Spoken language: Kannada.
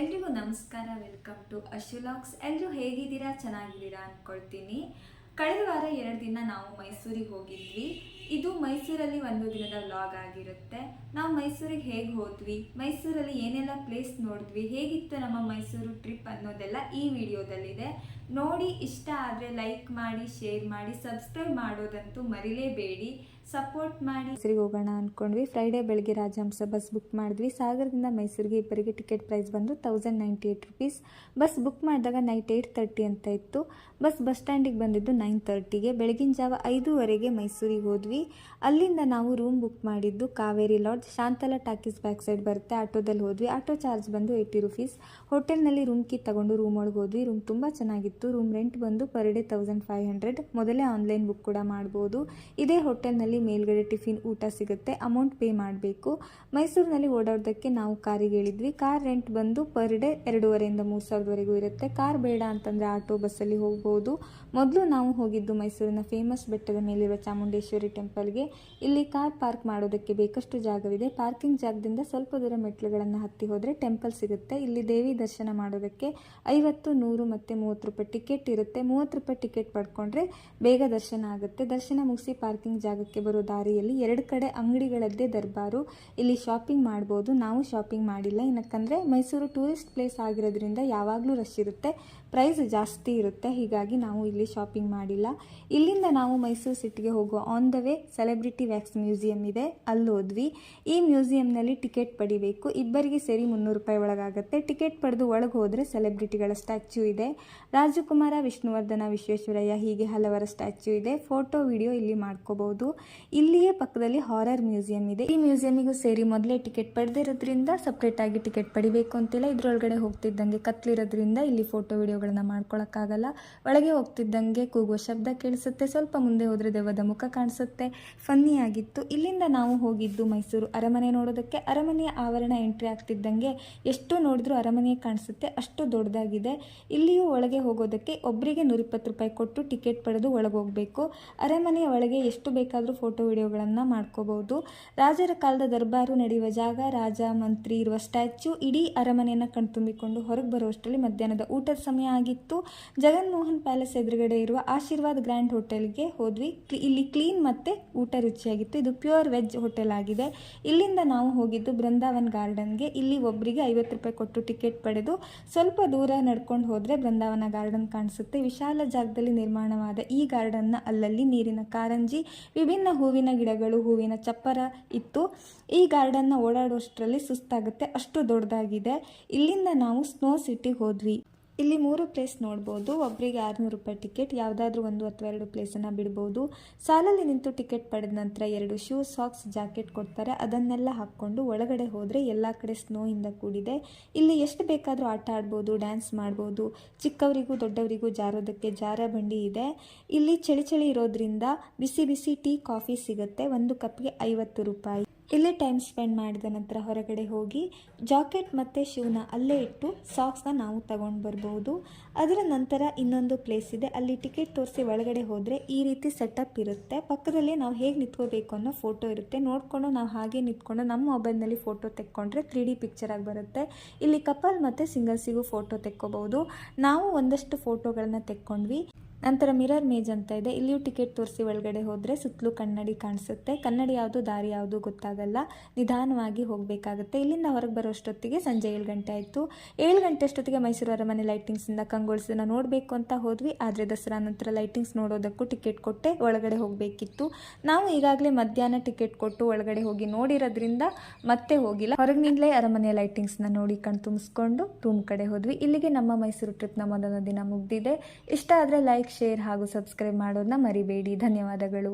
ಎಲ್ರಿಗೂ ನಮಸ್ಕಾರ, ವೆಲ್ಕಮ್ ಟು ಅಶುಲಾಕ್ಸ್ ಎಲ್ಲರೂ ಹೇಗಿದ್ದೀರಾ? ಚೆನ್ನಾಗಿದ್ದೀರಾ ಅಂದ್ಕೊಳ್ತೀನಿ ಕಳೆದ ವಾರ ಎರಡು ದಿನ ನಾವು ಮೈಸೂರಿಗೆ ಹೋಗಿದ್ವಿ. ಇದು ಮೈಸೂರಲ್ಲಿ ಒಂದು ದಿನದ ವ್ಲಾಗ್ ಆಗಿರುತ್ತೆ. ನಾವು ಮೈಸೂರಿಗೆ ಹೇಗೆ ಹೋದ್ವಿ, ಮೈಸೂರಲ್ಲಿ ಏನೆಲ್ಲ ಪ್ಲೇಸ್ ನೋಡಿದ್ವಿ, ಹೇಗಿತ್ತು ನಮ್ಮ ಮೈಸೂರು ಟ್ರಿಪ್ ಅನ್ನೋದೆಲ್ಲ ಈ ವಿಡಿಯೋದಲ್ಲಿದೆ. ನೋಡಿ ಇಷ್ಟ ಆದರೆ ಲೈಕ್ ಮಾಡಿ, ಶೇರ್ ಮಾಡಿ, ಸಬ್ಸ್ಕ್ರೈಬ್ ಮಾಡೋದಂತೂ ಮರಿಲೇಬೇಡಿ. ಸಪೋರ್ಟ್ ಮಾಡಿ. ಮೈಸೂರಿಗೆ ಹೋಗೋಣ ಅಂದ್ಕೊಂಡ್ವಿ ಫ್ರೈಡೇ ಬೆಳಗ್ಗೆ ರಾಜಹಂಸ ಬಸ್ ಬುಕ್ ಮಾಡಿದ್ವಿ. ಸಾಗರದಿಂದ ಮೈಸೂರಿಗೆ ಇಬ್ಬರಿಗೆ ಟಿಕೆಟ್ ಪ್ರೈಸ್ ಬಂದು thousand ninety eight rupees bus book ಮಾಡಿದಾಗ ನೈಟ್ ಏಯ್ಟ್ ತರ್ಟಿ ಅಂತ ಇತ್ತು. ಬಸ್ ಬಸ್ ಸ್ಟ್ಯಾಂಡಿಗೆ ಬಂದಿದ್ದು ನೈನ್ ತರ್ಟಿಗೆ ಬೆಳಗಿನ ಜಾವ ಐದೂವರೆಗೆ ಮೈಸೂರಿಗೆ ಹೋದ್ವಿ. ಅಲ್ಲಿಂದ ನಾವು ರೂಮ್ ಬುಕ್ ಮಾಡಿದ್ದು Kaveri lodge Shantala talkies back side ಬರುತ್ತೆ. ಆಟೋದಲ್ಲಿ ಹೋದ್ವಿ. ಆಟೋ ಚಾರ್ಜ್ ಬಂದು ಏಯ್ಟಿ ರುಪೀಸ್ ಹೋಟೆಲ್ನಲ್ಲಿ ರೂಮ್ ಕಿ ತಗೊಂಡು ರೂಮ್ ಒಳಗೆ ಹೋದ್ವಿ. ರೂಮ್ ತುಂಬ ಚೆನ್ನಾಗಿತ್ತು. ರೂಮ್ ರೆಂಟ್ ಬಂದು per day thousand five hundred ಮೊದಲೇ ಆನ್ಲೈನ್ ಬುಕ್ ಕೂಡ ಮಾಡ್ಬೋದು. ಇದೇ ಹೋಟೆಲ್ನಲ್ಲಿ ಮೇಲ್ಗಡೆ ಟಿಫಿನ್ ಊಟ ಸಿಗುತ್ತೆ, ಅಮೌಂಟ್ ಪೇ ಮಾಡಬೇಕು. ಮೈಸೂರಿನಲ್ಲಿ ಓಡಾಡೋದಕ್ಕೆ ನಾವು ಕಾರಿಗೆ ಹೇಳಿದ್ವಿ. ಕಾರ್ ರೆಂಟ್ ಬಂದು ಪರ್ ಡೇ ಎರಡೂವರೆಯಿಂದ ಮೂರು ಸಾವಿರದವರೆಗೂ ಇರುತ್ತೆ. ಕಾರ್ ಬೇಡ ಅಂತಂದರೆ ಆಟೋ ಬಸ್ಸಲ್ಲಿ ಹೋಗ್ಬೋದು. ಮೊದಲು ನಾವು ಹೋಗಿದ್ದು ಮೈಸೂರಿನ ಫೇಮಸ್ ಬೆಟ್ಟದ ಮೇಲಿರುವ ಚಾಮುಂಡೇಶ್ವರಿ ಟೆಂಪಲ್ಗೆ. ಇಲ್ಲಿ ಕಾರ್ ಪಾರ್ಕ್ ಮಾಡೋದಕ್ಕೆ ಬೇಕಷ್ಟು ಜಾಗವಿದೆ. ಪಾರ್ಕಿಂಗ್ ಜಾಗದಿಂದ ಸ್ವಲ್ಪ ದೂರ ಮೆಟ್ಲುಗಳನ್ನು ಹತ್ತಿ ಹೋದರೆ ಟೆಂಪಲ್ ಸಿಗುತ್ತೆ. ಇಲ್ಲಿ ದೇವಿ ದರ್ಶನ ಮಾಡೋದಕ್ಕೆ ಐವತ್ತು, ನೂರು ಮತ್ತು ಮೂವತ್ತು ರೂಪಾಯಿ ಟಿಕೆಟ್ ಇರುತ್ತೆ. ಮೂವತ್ತು ರೂಪಾಯಿ ಟಿಕೆಟ್ ಪಡ್ಕೊಂಡ್ರೆ ಬೇಗ ದರ್ಶನ ಆಗುತ್ತೆ. ದರ್ಶನ ಮುಗಿಸಿ ಪಾರ್ಕಿಂಗ್ ಜಾಗಕ್ಕೆ ಬರೋ ದಾರಿಯಲ್ಲಿ ಎರಡು ಕಡೆ ಅಂಗಡಿಗಳದ್ದೇ ದರ್ಬಾರು. ಇಲ್ಲಿ ಶಾಪಿಂಗ್ ಮಾಡ್ಬೋದು. ನಾವು ಶಾಪಿಂಗ್ ಮಾಡಿಲ್ಲ. ಏನಕ್ಕಂದರೆ ಮೈಸೂರು ಟೂರಿಸ್ಟ್ ಪ್ಲೇಸ್ ಆಗಿರೋದ್ರಿಂದ ಯಾವಾಗಲೂ ರಶ್ ಇರುತ್ತೆ. ಪ್ರೈಸ್ ಜಾಸ್ತಿ ಇರುತ್ತೆ. ಹೀಗಾಗಿ ನಾವು ಇಲ್ಲಿ ಶಾಪಿಂಗ್ ಮಾಡಿಲ್ಲ. ಇಲ್ಲಿಂದ ನಾವು ಮೈಸೂರು ಸಿಟಿಗೆ ಹೋಗುವ on the way celebrity wax museum ಇದೆ. ಅಲ್ಲಿ ಹೋದ್ವಿ. ಈ ಮ್ಯೂಸಿಯಂನಲ್ಲಿ ಟಿಕೆಟ್ ಪಡಿಬೇಕು. ಇಬ್ಬರಿಗೆ ಸೇರಿ ಮುನ್ನೂರು ರೂಪಾಯಿ ಒಳಗಾಗುತ್ತೆ. ಟಿಕೆಟ್ ಪಡೆದು ಒಳಗೆ ಹೋದರೆ ಸೆಲೆಬ್ರಿಟಿಗಳ ಸ್ಟ್ಯಾಚ್ಯೂ ಇದೆ. ರಾಜಕುಮಾರ ವಿಷ್ಣುವರ್ಧನ ವಿಶ್ವೇಶ್ವರಯ್ಯ ಹೀಗೆ ಹಲವರ ಸ್ಟ್ಯಾಚ್ಯೂ ಇದೆ. ಫೋಟೋ ವಿಡಿಯೋ ಇಲ್ಲಿ ಮಾಡ್ಕೋಬಹುದು ಇಲ್ಲಿಯೇ ಪಕ್ಕದಲ್ಲಿ ಹಾರರ್ ಮ್ಯೂಸಿಯಂ ಇದೆ. ಈ ಮ್ಯೂಸಿಯಮಿಗೂ ಸೇರಿ ಮೊದಲೇ ಟಿಕೆಟ್ ಪಡೆದಿರೋದ್ರಿಂದ ಸಪ್ರೇಟ್ ಆಗಿ ಟಿಕೆಟ್ ಪಡಿಬೇಕು ಅಂತಿಲ್ಲ. ಇದ್ರೊಳಗಡೆ ಹೋಗ್ತಿದ್ದಂಗೆ ಕತ್ಲಿರೋದ್ರಿಂದ ಇಲ್ಲಿ ಫೋಟೋ ವಿಡಿಯೋಗಳನ್ನ ಮಾಡ್ಕೊಳಕ್ಕಾಗಲ್ಲ. ಒಳಗೆ ಹೋಗ್ತಿದ್ದಂಗೆ ಕೂಗುವ ಶಬ್ದ ಕೇಳಿಸುತ್ತೆ. ಸ್ವಲ್ಪ ಮುಂದೆ ಹೋದರೆ ದೆವ್ವದ ಮುಖ ಕಾಣಿಸುತ್ತೆ. ಫನ್ನಿ ಆಗಿತ್ತು. ಇಲ್ಲಿಂದ ನಾವು ಹೋಗಿದ್ದು ಮೈಸೂರು ಅರಮನೆ ನೋಡೋದಕ್ಕೆ. ಅರಮನೆಯ ಆವರಣ ಎಂಟ್ರಿ ಆಗ್ತಿದ್ದಂಗೆ ಎಷ್ಟು ನೋಡಿದ್ರೂ ಅರಮನೆ ಕಾಣಿಸುತ್ತೆ. ಅಷ್ಟು ದೊಡ್ಡದಾಗಿದೆ. ಇಲ್ಲಿಯೂ ಒಳಗೆ ಹೋಗೋದಕ್ಕೆ ಒಬ್ಬರಿಗೆ ನೂರಿಪ್ಪತ್ತು ರೂಪಾಯಿ ಕೊಟ್ಟು ಟಿಕೆಟ್ ಪಡೆದು ಒಳಗೆ ಹೋಗಬೇಕು ಅರಮನೆಯ ಒಳಗೆ ಎಷ್ಟು ಬೇಕಾದರೂ ಫೋಟೋ ವಿಡಿಯೋಗಳನ್ನು ಮಾಡ್ಕೋಬಹುದು. ರಾಜರ ಕಾಲದ ದರ್ಬಾರು ನಡೆಯುವ ಜಾಗ ರಾಜ ಮಂತ್ರಿ ಇರುವ ಸ್ಟ್ಯಾಚ್ಯು ಇಡೀ ಅರಮನೆಯನ್ನು ಕಣ್ತುಂಬಿಕೊಂಡು ಹೊರಗೆ ಬರುವಷ್ಟರಲ್ಲಿ ಮಧ್ಯಾಹ್ನದ ಊಟದ ಸಮಯ ಆಗಿತ್ತು. ಜಗನ್ಮೋಹನ್ ಪ್ಯಾಲೇಸ್ ಎದುರುಗಡೆ ಇರುವ ಆಶೀರ್ವಾದ್ ಗ್ರ್ಯಾಂಡ್ ಹೋಟೆಲ್ಗೆ ಹೋದ್ವಿ. ಇಲ್ಲಿ ಕ್ಲೀನ್ ಮತ್ತೆ ಊಟ ರುಚಿಯಾಗಿತ್ತು. ಇದು ಪ್ಯೂರ್ ವೆಜ್ ಹೋಟೆಲ್ ಆಗಿದೆ. ಇಲ್ಲಿಂದ ನಾವು ಹೋಗಿದ್ದು ಬೃಂದಾವನ್ ಗಾರ್ಡನ್ಗೆ. ಇಲ್ಲಿ ಒಬ್ಬರಿಗೆ ಐವತ್ತು ರೂಪಾಯಿ ಕೊಟ್ಟು ಟಿಕೆಟ್ ಪಡೆದು ಸ್ವಲ್ಪ ದೂರ ನಡ್ಕೊಂಡು ಹೋದರೆ ಬೃಂದಾವನ ಗಾರ್ಡನ್ ಕಾಣಿಸುತ್ತೆ. ವಿಶಾಲ ಜಾಗದಲ್ಲಿ ನಿರ್ಮಾಣವಾದ ಈ ಗಾರ್ಡನ್ನ ಅಲ್ಲಲ್ಲಿ ನೀರಿನ ಕಾರಂಜಿ, ವಿಭಿನ್ನ ಹೂವಿನ ಗಿಡಗಳು, ಹೂವಿನ ಚಪ್ಪರ ಇತ್ತು. ಈ ಗಾರ್ಡನ್ನ ಓಡಾಡುವಷ್ಟರಲ್ಲಿ ಸುಸ್ತಾಗುತ್ತೆ. ಅಷ್ಟು ದೊಡ್ಡದಾಗಿದೆ. ಇಲ್ಲಿಂದ ನಾವು ಸ್ನೋ ಸಿಟಿ ಹೋದ್ವಿ. ಇಲ್ಲಿ ಮೂರು ಪ್ಲೇಸ್ ನೋಡ್ಬೋದು. ಒಬ್ಬರಿಗೆ ಆರುನೂರು ರೂಪಾಯಿ ಟಿಕೆಟ್ ಯಾವುದಾದ್ರೂ ಒಂದು ಅಥವಾ ಎರಡು ಪ್ಲೇಸನ್ನು ಬಿಡ್ಬೋದು. ಸಾಲಲ್ಲಿ ನಿಂತು ಟಿಕೆಟ್ ಪಡೆದ ನಂತರ ಎರಡು ಶೂ ಸಾಕ್ಸ್ ಜಾಕೆಟ್ ಕೊಡ್ತಾರೆ. ಅದನ್ನೆಲ್ಲ ಹಾಕ್ಕೊಂಡು ಒಳಗಡೆ ಹೋದರೆ ಎಲ್ಲ ಕಡೆ ಸ್ನೋಯಿಂದ ಕೂಡಿದೆ. ಇಲ್ಲಿ ಎಷ್ಟು ಬೇಕಾದರೂ ಆಟ ಆಡ್ಬೋದು ಡ್ಯಾನ್ಸ್ ಮಾಡ್ಬೋದು. ಚಿಕ್ಕವರಿಗೂ ದೊಡ್ಡವರಿಗೂ ಜಾರೋದಕ್ಕೆ ಜಾರ ಬಂಡಿ ಇದೆ. ಇಲ್ಲಿ ಚಳಿ ಚಳಿ ಇರೋದ್ರಿಂದ ಬಿಸಿ ಬಿಸಿ ಟೀ ಕಾಫಿ ಸಿಗುತ್ತೆ. ಒಂದು ಕಪ್ಗೆ ಐವತ್ತು ರೂಪಾಯಿ. ಇಲ್ಲೇ ಟೈಮ್ ಸ್ಪೆಂಡ್ ಮಾಡಿದ ನಂತರ ಹೊರಗಡೆ ಹೋಗಿ ಜಾಕೆಟ್ ಮತ್ತು ಶೂನ ಅಲ್ಲೇ ಇಟ್ಟು ಸಾಕ್ಸ್ನ ನಾವು ತಗೊಂಡು ಬರ್ಬೋದು. ಅದರ ನಂತರ ಇನ್ನೊಂದು ಪ್ಲೇಸ್ ಇದೆ. ಅಲ್ಲಿ ಟಿಕೆಟ್ ತೋರಿಸಿ ಒಳಗಡೆ ಹೋದರೆ ಈ ರೀತಿ ಸೆಟಪ್ ಇರುತ್ತೆ. ಪಕ್ಕದಲ್ಲೇ ನಾವು ಹೇಗೆ ನಿಂತ್ಕೋಬೇಕು ಅನ್ನೋ ಫೋಟೋ ಇರುತ್ತೆ. ನೋಡಿಕೊಂಡು ನಾವು ಹಾಗೆ ನಿಂತ್ಕೊಂಡು ನಮ್ಮ ಮೊಬೈಲ್ನಲ್ಲಿ ಫೋಟೋ ತೆಕ್ಕೊಂಡ್ರೆ ತ್ರೀ ಡಿ ಪಿಕ್ಚರಾಗಿ ಬರುತ್ತೆ. ಇಲ್ಲಿ ಕಪಲ್ ಮತ್ತು ಸಿಂಗಲ್ಸಿಗೂ ಫೋಟೋ ತೆಕ್ಕೋಬಹುದು ನಾವು ಒಂದಷ್ಟು ಫೋಟೋಗಳನ್ನ ತೆಕ್ಕೊಂಡ್ವಿ. ನಂತರ ಮಿರರ್ ಮೇಜ್ ಅಂತ ಇದೆ. ಇಲ್ಲಿಯೂ ಟಿಕೆಟ್ ತೋರಿಸಿ ಒಳಗಡೆ ಹೋದರೆ ಸುತ್ತಲೂ ಕನ್ನಡಿ ಕಾಣಿಸುತ್ತೆ. ಕನ್ನಡಿ ಯಾವುದು, ದಾರಿ ಯಾವುದು ಗೊತ್ತಾಗಲ್ಲ. ನಿಧಾನವಾಗಿ ಹೋಗಬೇಕಾಗುತ್ತೆ. ಇಲ್ಲಿಂದ ಹೊರಗೆ ಬರೋಷ್ಟೊತ್ತಿಗೆ ಸಂಜೆ ಏಳು ಗಂಟೆ ಆಯಿತು. ಏಳು ಗಂಟೆ ಅಷ್ಟೊತ್ತಿಗೆ ಮೈಸೂರು ಅರಮನೆ ಲೈಟಿಂಗ್ಸಿಂದ ಕಂಗೊಳಿಸಿದ ನೋಡಬೇಕು ಅಂತ ಹೋದ್ವಿ. ಆದರೆ ದಸರಾ ನಂತರ ಲೈಟಿಂಗ್ಸ್ ನೋಡೋದಕ್ಕೂ ಟಿಕೆಟ್ ಕೊಟ್ಟೆ, ಒಳಗಡೆ ಹೋಗಬೇಕಿತ್ತು. ನಾವು ಈಗಾಗಲೇ ಮಧ್ಯಾಹ್ನ ಟಿಕೆಟ್ ಕೊಟ್ಟು ಒಳಗಡೆ ಹೋಗಿ ನೋಡಿರೋದ್ರಿಂದ ಮತ್ತೆ ಹೋಗಿಲ್ಲ. ಹೊರಗಿನಿಂದಲೇ ಅರಮನೆ ಲೈಟಿಂಗ್ಸ್ನ ನೋಡಿ ಕಣ್ ತುಂಬಿಸ್ಕೊಂಡು ರೂಮ್ ಕಡೆ ಹೋದ್ವಿ. ಇಲ್ಲಿಗೆ ನಮ್ಮ ಮೈಸೂರು ಟ್ರಿಪ್ನ ಮೊದಲ ದಿನ ಮುಗ್ದಿದೆ. ಇಷ್ಟ ಆದರೆ ಲೈಕ್ ಶೇರ್ ಹಾಗೂ ಸಬ್ಸ್ಕ್ರೈಬ್ ಮಾಡೋದನ್ನ ಮರಿಬೇಡಿ. ಧನ್ಯವಾದಗಳು.